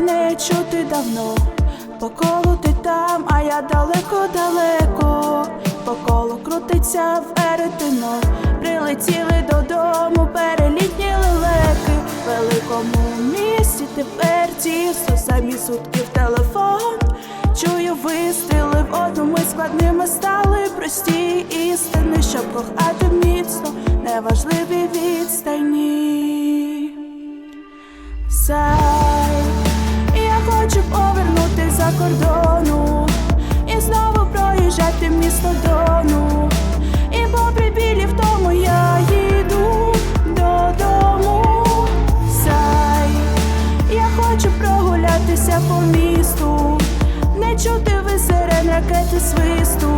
не чути давно. По колу ти там, а я далеко-далеко. По колу крутиться веретено. Прилетіли додому, перелітні лелеки. В великому місті тепер тісно, самі сутки в телефон. Чую вистріли в одному складними стали прості істини, щоб кохати міцно, неважливі відстані. Кордону і знову проїжджати місто Дону. І попри білі в тому я їду додому. Сай, я хочу прогулятися по місту, не чути ви сирен ракети свисту,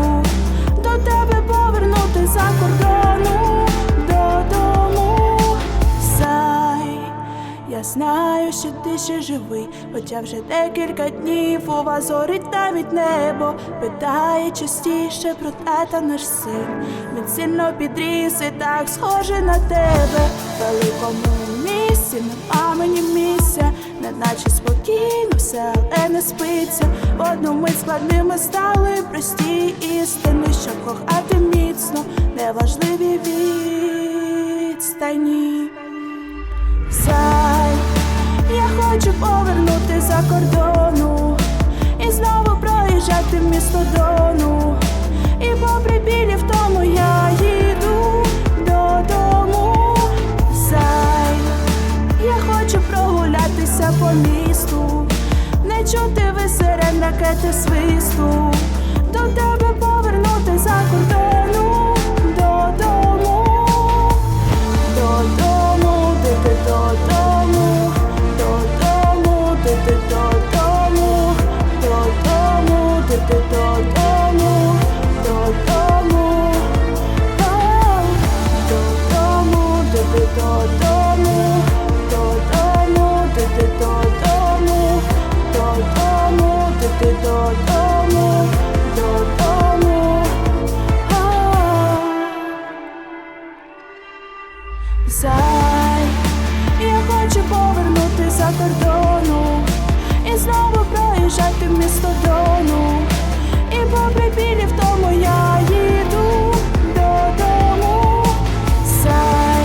знаю, що ти ще живий, хоча вже декілька днів у вас горить навіть небо. Питає частіше про тата наш син. Він сильно підріс і так схожий на тебе. Великому місці нема мені місця, неначе спокійно все, але не спиться. В одну мить складними стали прості істини, щоб кохати міцно, неважливі відстані. Кордону і знову проїжджати місто Дону. І попри білі в тому я їду додому. Сай, я хочу прогулятися по місту, не чути ви сирен ракети свисту. До тебе хочу повернути за кордону і знову проїжджати в місто Дону. І попри білі в тому я їду додому. Зай,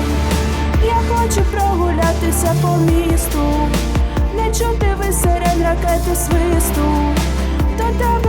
я хочу прогулятися по місту, не чути ви сирен ракети свисту. До тебе